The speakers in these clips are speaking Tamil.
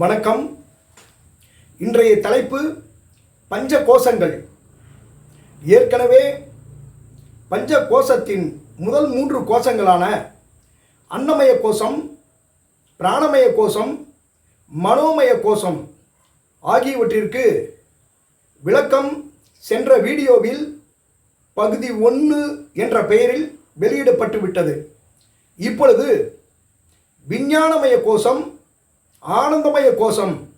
வணக்கம். இன்றைய தலைப்பு பஞ்ச கோஷங்கள் ஏற்கனவே பஞ்ச கோஷத்தின் முதல் மூன்று கோஷங்களான அன்னமய கோஷம் பிராணமய கோஷம் மனோமய கோஷம் ஆகியவற்றிற்கு விளக்கம் சென்ற வீடியோவில் பகுதி ஒன்று என்ற பெயரில் வெளியிடப்பட்டு விட்டது இப்பொழுது விஞ்ஞானமய கோஷம் ஆனந்தமய கோஷம்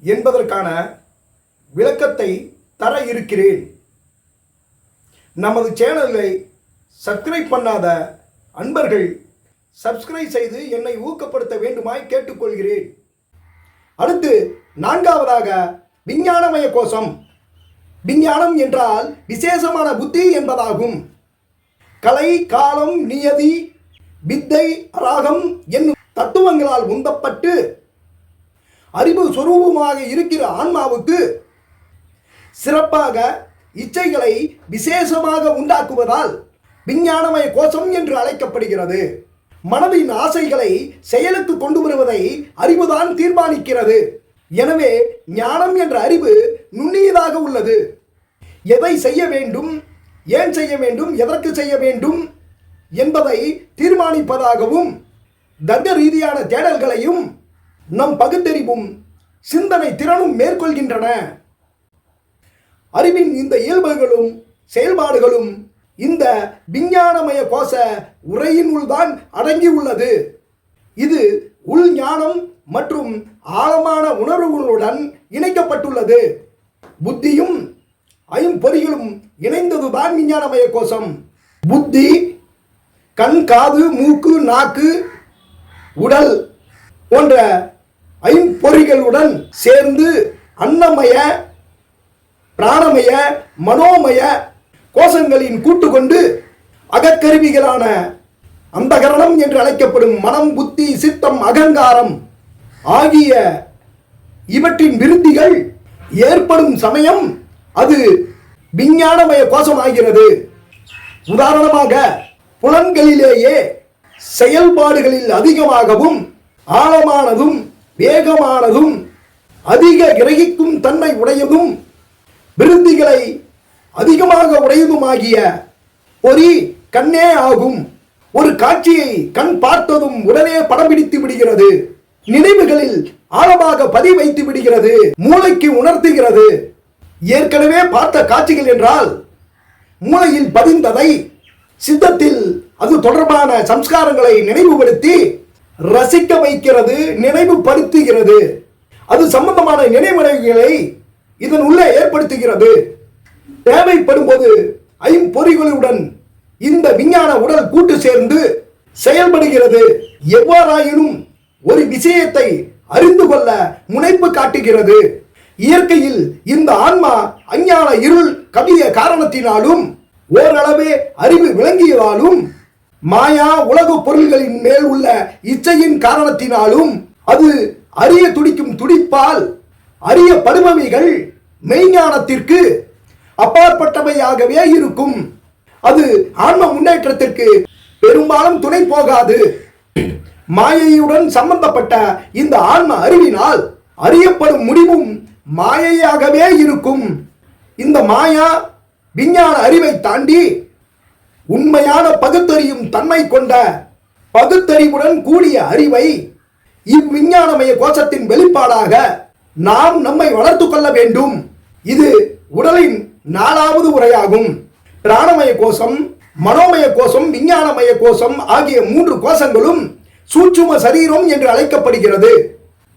என்பதற்கான விளக்கத்தை தர இருக்கிறேன். நமது சேனலை சப்ஸ்கிரைப் பண்ணாத அன்பர்கள் சப்ஸ்கிரைப் செய்து என்னை ஊக்கப்படுத்த வேண்டுமாய் கேட்டுக்கொள்கிறேன். அடுத்து நான்காவதாக விஞ்ஞானமய கோஷம். விஞ்ஞானம் என்றால் விசேஷமான புத்தி என்பதாகும். கலை காலம் நியதி வித்தை ராகம் என்னும் தத்துவங்களால் உந்தப்பட்டு அறிவு சுரூபமாக இருக்கிற ஆன்மாவுக்கு சிறப்பாக இச்சைகளை விசேஷமாக உண்டாக்குவதால் விஞ்ஞானமய கோஷம் என்று அழைக்கப்படுகிறது. மனதின் ஆசைகளை செயலுக்கு கொண்டு வருவதை அறிவுதான் தீர்மானிக்கிறது. எனவே ஞானம் என்ற அறிவு நுண்ணியதாக உள்ளது. எதை செய்ய வேண்டும் ஏன் செய்ய வேண்டும் எதற்கு செய்ய வேண்டும் என்பதை தீர்மானிப்பதாகவும் தர்க்க ரீதியான தேடல்களையும் நம் பகுத்தறிவும் சிந்தனை திறனும் மேற்கொள்கின்றன. அறிவின் இந்த இயல்புகளும் செயல்பாடுகளும் இந்த விஞ்ஞானமய கோஷ உரையினுள்தான் அடங்கியுள்ளது. இது உள் ஞானம் மற்றும் ஆழமான உணர்வுகளுடன் இணைக்கப்பட்டுள்ளது. புத்தியும் ஐம்பொறிகளும் இணைந்ததுதான் விஞ்ஞானமய கோஷம் புத்தி கண் காது மூக்கு நாக்கு உடல் போன்ற ஐம்பொறிகளுடன் சேர்ந்து அன்னமய பிராணமய மனோமய கோஷங்களின் கூட்டு கொண்டு அகக்கருவிகளான அந்தகரணம் என்று அழைக்கப்படும் மனம் புத்தி சித்தம் அகங்காரம் ஆகிய இவற்றின் விருத்திகள் ஏற்படும் சமயம் அது விஞ்ஞானமய கோஷமாகிறது. உதாரணமாக புலன்களிலேயே செயல்பாடுகளில் அதிகமாகவும் ஆழமானதும் வேகமானதும் அதிக கிரகிக்கும் தன்மை உடையதும் விருத்திகளை அதிகமாக உடையதுமாகிய பொறி கண்ணே ஆகும். ஒரு காட்சியை கண் பார்த்ததும் உடனே படம் பிடித்து விடுகிறது. நினைவுகளில் ஆழமாக பதி வைத்து விடுகிறது. மூளைக்கு உணர்த்துகிறது. ஏற்கனவே பார்த்த காட்சிகள் என்றால் மூளையில் பதிந்ததை சித்தத்தில் அது தொடர்பான சம்ஸ்காரங்களை நினைவுபடுத்தி ரசிக்க வைக்கிறது நினைவுபடுத்துகிறது. அது சம்பந்தமான நினைவடைகளை இதன் உள்ளே ஏற்படுத்துகிறது. தேவைப்படும் போது ஐம்பொறிகளுடன் இந்த விஞ்ஞான உடல் கூட்டு சேர்ந்து செயல்படுகிறது. எவ்வாறாயினும் ஒரு விஷயத்தை அறிந்து கொள்ள முனைப்பு காட்டுகிறது. இயற்கையில் இந்த ஆன்மா அஞ்ஞான இருள் கவிய காரணத்தினாலும் ஓரளவே அறிவு விளங்கியதாலும் மாயா உலக பொருள்களின் மேல் உள்ள இச்சையின் காரணத்தினாலும் அது அறிய துடிக்கும் துடிப்பால் அரிய அறியப்படுபவைகள் மெய்ஞானத்திற்கு அப்பாற்பட்டவையாகவே இருக்கும். அது ஆன்ம முன்னேற்றத்திற்கு பெரும்பாலும் துணை போகாது. மாயையுடன் சம்பந்தப்பட்ட இந்த ஆன்ம அறிவினால் அறியப்படும் முடிவும் மாயையாகவே இருக்கும். இந்த மாயா விஞ்ஞான அறிவை தாண்டி உண்மையான பகுத்தறியும் தன்மை கொண்ட பகுத்தறிவுடன் கூடிய அறிவை இவ்விஞ்ஞானமய கோஷத்தின் வெளிப்பாடாக நாம் நம்மை வளர்த்து கொள்ள வேண்டும். இது உடலின் நாலாவது உரையாகும். பிராணமய கோஷம் மனோமய கோஷம் விஞ்ஞானமய கோஷம் ஆகிய மூன்று கோஷங்களும் சூட்சும சரீரம் என்று அழைக்கப்படுகிறது.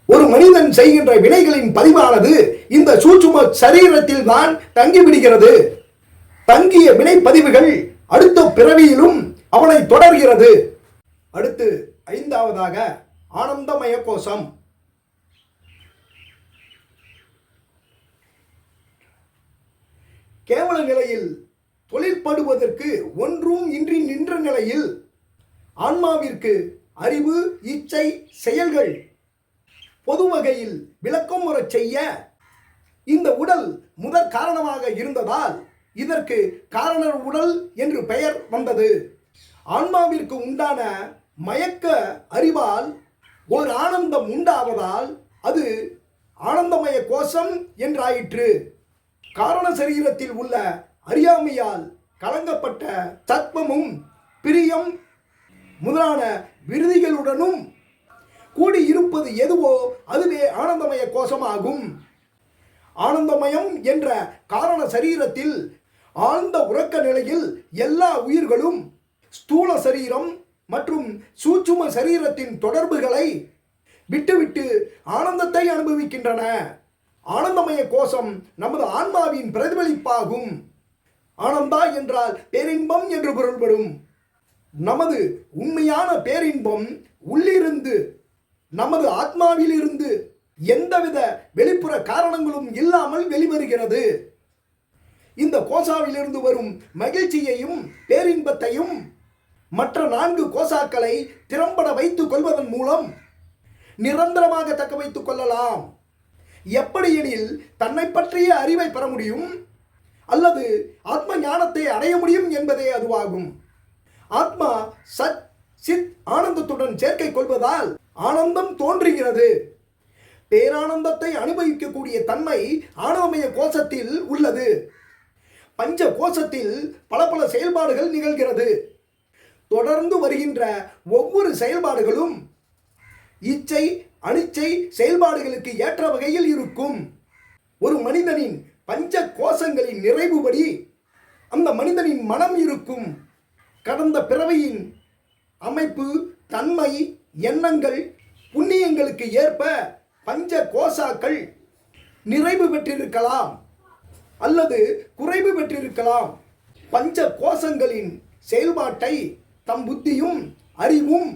ஒரு மனிதன் செய்கின்ற வினைகளின் பதிவானது இந்த சூட்சும சரீரத்தில் தான் தங்கிவிடுகிறது. தங்கிய வினை பதிவுகள் பிறவியிலும் அவனை தொடர்கிறது. அடுத்து ஐந்தாவதாக ஆனந்தமய கோஷம் கேவல நிலையில் தொழிற்படுவதற்கு ஒன்றும் இன்றி நின்ற நிலையில் ஆன்மாவிற்கு அறிவு இச்சை செயல்கள் பொது வகையில் விளக்கம் வரச் செய்ய இந்த உடல் முதற் காரணமாக இருந்ததால் இதற்கு காரணர் உடல் என்று பெயர் வந்தது. ஆன்மாவிற்கு உண்டான மயக்க அறிவால் ஒரு ஆனந்தம் உண்டாவதால் அது ஆனந்தமய கோஷம் என்றாயிற்று. காரண சரீரத்தில் உள்ள அறியாமையால் கலங்கப்பட்ட தத்வமும் பிரியம் முதலான விருதிகளுடனும் கூடி இருப்பது எதுவோ அதுவே ஆனந்தமய கோஷமாகும். ஆனந்தமயம் என்ற காரண சரீரத்தில் ஆழ்ந்த உறக்க நிலையில் எல்லா உயிர்களும் ஸ்தூல சரீரம் மற்றும் சூட்சும சரீரத்தின் தொடர்புகளை விட்டுவிட்டு ஆனந்தத்தை அனுபவிக்கின்றன. ஆனந்தமய கோஷம் நமது ஆன்மாவின் பிரதிபலிப்பாகும். ஆனந்தா என்றால் பேரின்பம் என்று பொருள்படும். நமது உண்மையான பேரின்பம் உள்ளிருந்து நமது ஆத்மாவிலிருந்து எந்தவித வெளிப்புற காரணங்களும் இல்லாமல் வெளிவருகிறது. இந்த கோசாவிலிருந்து வரும் மகிழ்ச்சியையும் பேரின்பத்தையும் மற்ற நான்கு கோசாக்களை திறம்பட வைத்துக் கொள்வதன் மூலம் நிரந்தரமாக தக்க வைத்துக் கொள்ளலாம். எப்படியெனில் தன்னை பற்றிய அறிவை பெற முடியும் அல்லது ஆத்ம ஞானத்தை அடைய முடியும் என்பதே அதுவாகும். ஆத்மா சத் சித் ஆனந்தத்துடன் சேர்க்கை கொள்வதால் ஆனந்தம் தோன்றுகிறது. பேரானந்தத்தை அனுபவிக்கக்கூடிய தன்மை ஆணவமய கோஷத்தில் உள்ளது. பஞ்ச கோஷத்தில் பல பல செயல்பாடுகள் நிகழ்கிறது. தொடர்ந்து வருகின்ற ஒவ்வொரு செயல்பாடுகளும் இச்சை அனிச்சை செயல்பாடுகளுக்கு ஏற்ற வகையில் இருக்கும். ஒரு மனிதனின் பஞ்ச கோஷங்களின் நிறைவுபடி அந்த மனிதனின் மனம் இருக்கும். கடந்த பிறவியின் அமைப்பு தன்மை எண்ணங்கள் புண்ணியங்களுக்கு ஏற்ப பஞ்ச கோசாக்கள் நிறைவு பெற்றிருக்கலாம். அல்லது குறைவு பெற்றிருக்கலாம். பஞ்ச கோஷங்களின் செயல்பாட்டை தம் புத்தியும் அறிவும்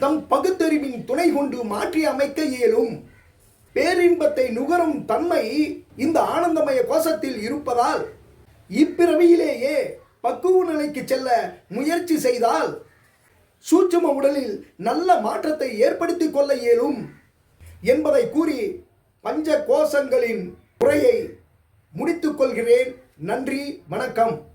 தம் பகுத்தறிவின் துணை கொண்டு மாற்றி அமைக்க இயலும். பேரின்பத்தை நுகரும் தன்மை இந்த ஆனந்தமய கோஷத்தில் இருப்பதால் இப்பிறவியிலேயே பக்குவ நிலைக்கு செல்ல முயற்சி செய்தால் சூட்சும உடலில் நல்ல மாற்றத்தை ஏற்படுத்திக் கொள்ள இயலும். என்பதை கூறி பஞ்ச கோஷங்களின் குறையை முடித்துக் கொள்கிறேன். நன்றி வணக்கம்.